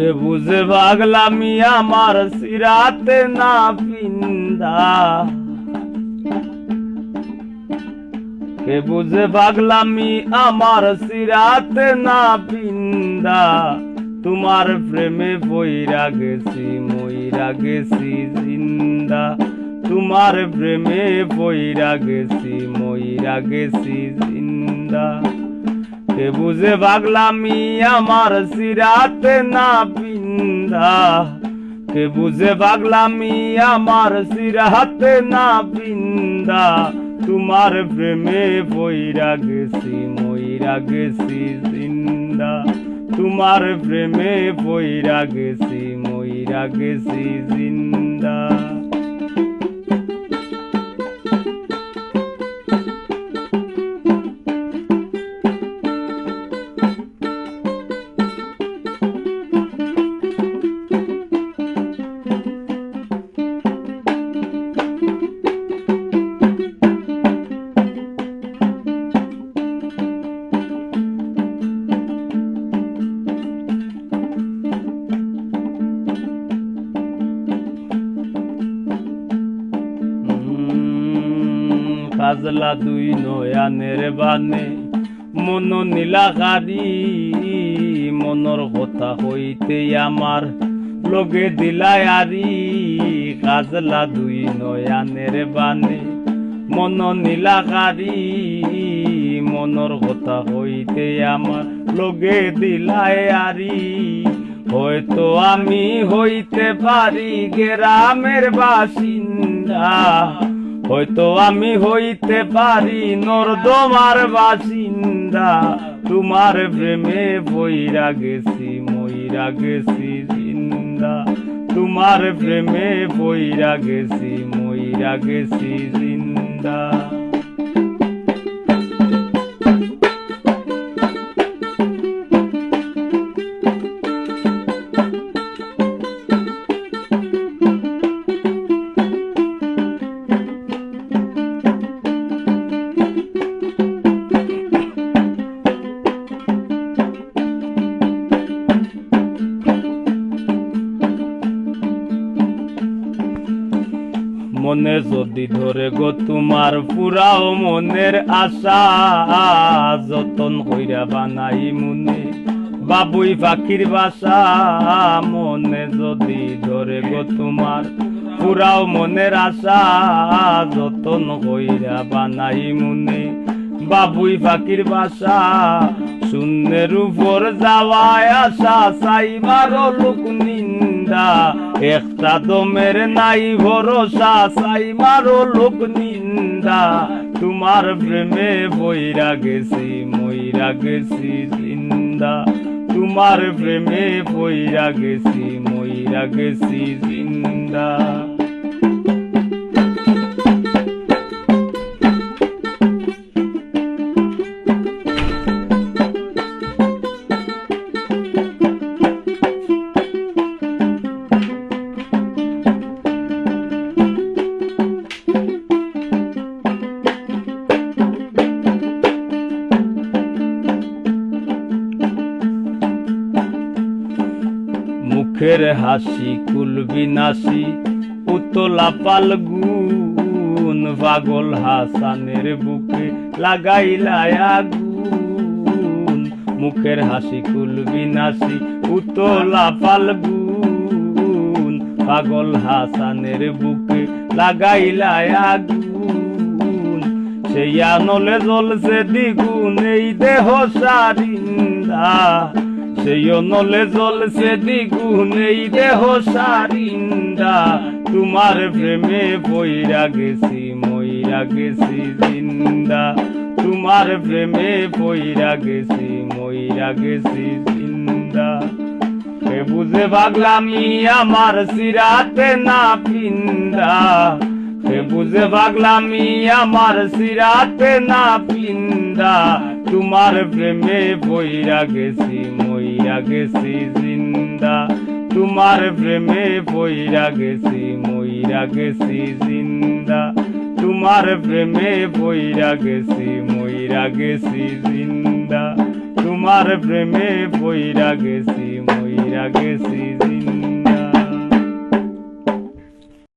কে বুঝে ভাগলামি আমার সিরাতে না পিন্দা। কে বুঝে ভাগলামি আমার সিরাতে না পিন্দা। তোমার প্রেমে বইরা গেছি, মইরা গেছি জিন্দা। তোমার প্রেমে বইরা গেছি, মইরা গেছি জিন্দা। কে বুঝে ভাগলামি আমার সিরাতে না পিন্দা কে বুঝে ভাগলামি আমার সিরাতে না পিন্দা তোমার প্রেমে বইরা গেছি মইরা গেছি জিন্দা। তোমার প্রেমে বইরা গেছি মইরা গেছি জিন্দা। কাজলা দুই নয়ানের বানে। মন নীলাকারি, মনৰ কথা হইতে আমার লগে দিলাই আরি কাজলা দুই নয়ানের বানে। মন নীলাকারি, মনৰ কথা হইতে আমার লগে দিলাই আরি হয়তো আমি হইতে পারি গ্রামের বাসিন্দা। হয়তো আমি হইতে পারি নর্দমার বাসিন্দা। তোমার প্রেমে বৈরা গেছি, মইরা গেছি জিন্দা। তোমার প্রেমে বৈরা গেছি ময়রা গেছি জিন্দা। মনে যদি ধরে গো তোমার পুরাও মনের আশা। যতন কইরা বানাই মনে, বাবুই পাখির বাসা। মনে যদি ধরে গো তোমার পুরাও মনের আশা। যতন কইরা বানাই মনে, বাবুই পাখির বাসা। শূন্যের উপর যাওয়ায় আশা চাই মারো লোক একটা দমের নাই ভরসা, চাই মারো লোক নিন্দা। তোমার প্রেমে বইরা গেছি, মইরা গেছি জিন্দা। তোমার প্রেমে বইরা গেছি, মইরা গেছি জিন্দা। মুখের হাসি কুলবি নাসি উতলা পালগুন পাগল হাসানের বুকে লাগাইলায় আগুন। মুখের হাসি কুলবি নাসি উতলা পালগুন পাগল হাসানের বুকে লাগাইলায় আগুন। সেই আনলে জ্বলছে দ্বিগুণ, এই দেহ সারিন্দা সেই অনলে জ্বলছে দ্বিগুণ এই দেহ সারিন্দা। তোমার প্রেমে বইরা গেছি মইরা গেছি জিন্দা। তোমার প্রেমে বইরা গেছি মইরা গেছি জিন্দা। কে বুঝে ভাগলামি আমার সিরাতে না পিন্দা। কে বুঝে ভাগলামি আমার সিরাতে না পিন্দা। তোমার প্রেমে বইরা গেছি মইরা গেছি জিন্দা। তোমার প্রেমে বইরা গেছি, মইরা গেছি জিন্দা। তোমার প্রেমে বইরা গেছি, মইরা গেছি জিন্দা। তোমার প্রেমে বইরা গেছি, মইরা গেছি